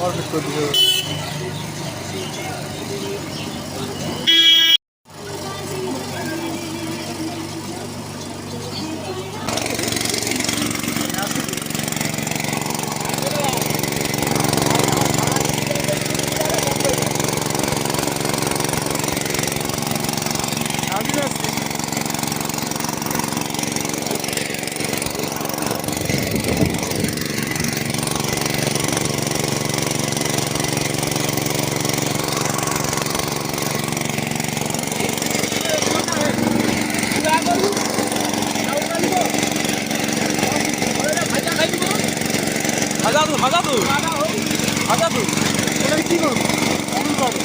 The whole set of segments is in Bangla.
আমার বেশ হাজাদু হাজাদু হাজাদু কি করব করব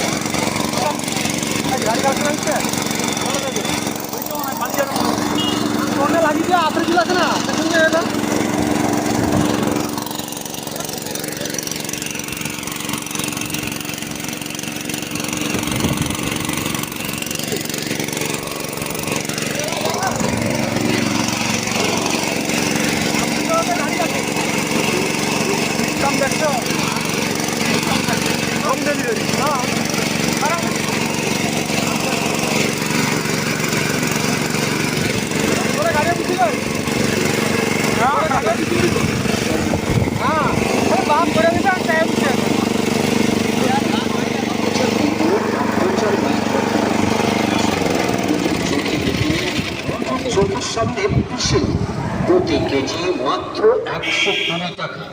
গাড়ি কাজ টাইম বুঝি চোখের সামনে পিসে প্রতি কেজি মাত্র একশো কুড়ি টাকা।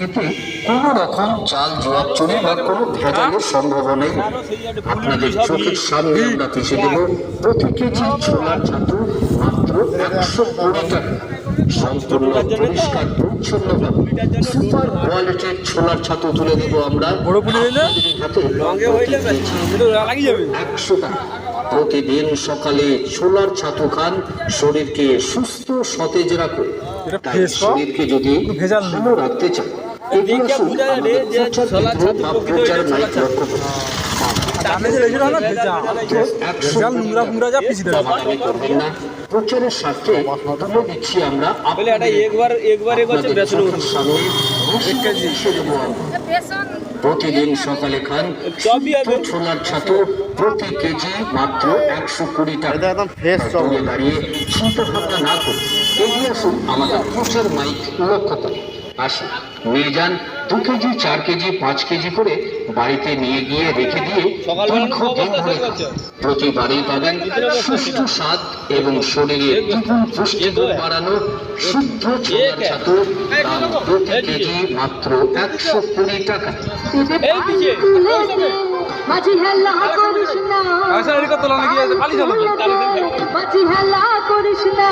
এতে কোনো রকম চাল জোয়া চুরি বা কোনো ভেজালের সম্ভাবনাই নেই। আপনাদের চোখের সামনে আমরা পিছিয়ে দেব প্রতি কেজি ছোলার ছাতু মাত্র একশো কুড়ি টাকা। সম্পূর্ণ পরিষ্কার পরিচ্ছন্ন সুপার কোয়ালিটির ছোলার ছাতু তুলে দেবো আমরা। একশো টাকা। প্রতিদিন সকালে ছোলার ছাতু খান শরীরকে সুস্থ সতেজ রাখুন। শরীরকে যদি। ভালো রাখতে চান যে হয় প্রচারের দিচ্ছি আমরা একবার একবার। প্রতিদিন সকালে খান। ছোলার ছাতু প্রতি কেজি মাত্র একশো কুড়ি টাকা একদম ফ্রেশ দাঁড়িয়ে চিন্তা ভাবনা না করে এগিয়ে আসুন আমাদের প্রচার মাইক লক্ষ্য করে আসুন নিয়ে যান দু কেজি চার কেজি পাঁচ কেজি করে বাড়িতে নিয়ে গিয়ে রেখে দিয়ে দীর্ঘদিন ধরে প্রতিবারই পাবেন সুষ্ঠু স্বাদ এবং শরীরে দ্বিগুণ পুষ্টিগুণ বাড়ানো শুদ্ধ ছোলার ছাতু দাম প্রতি কেজি মাত্র একশো কুড়ি টাকা। এই হেলা করিস না। আচ্ছা হেলা করিস না।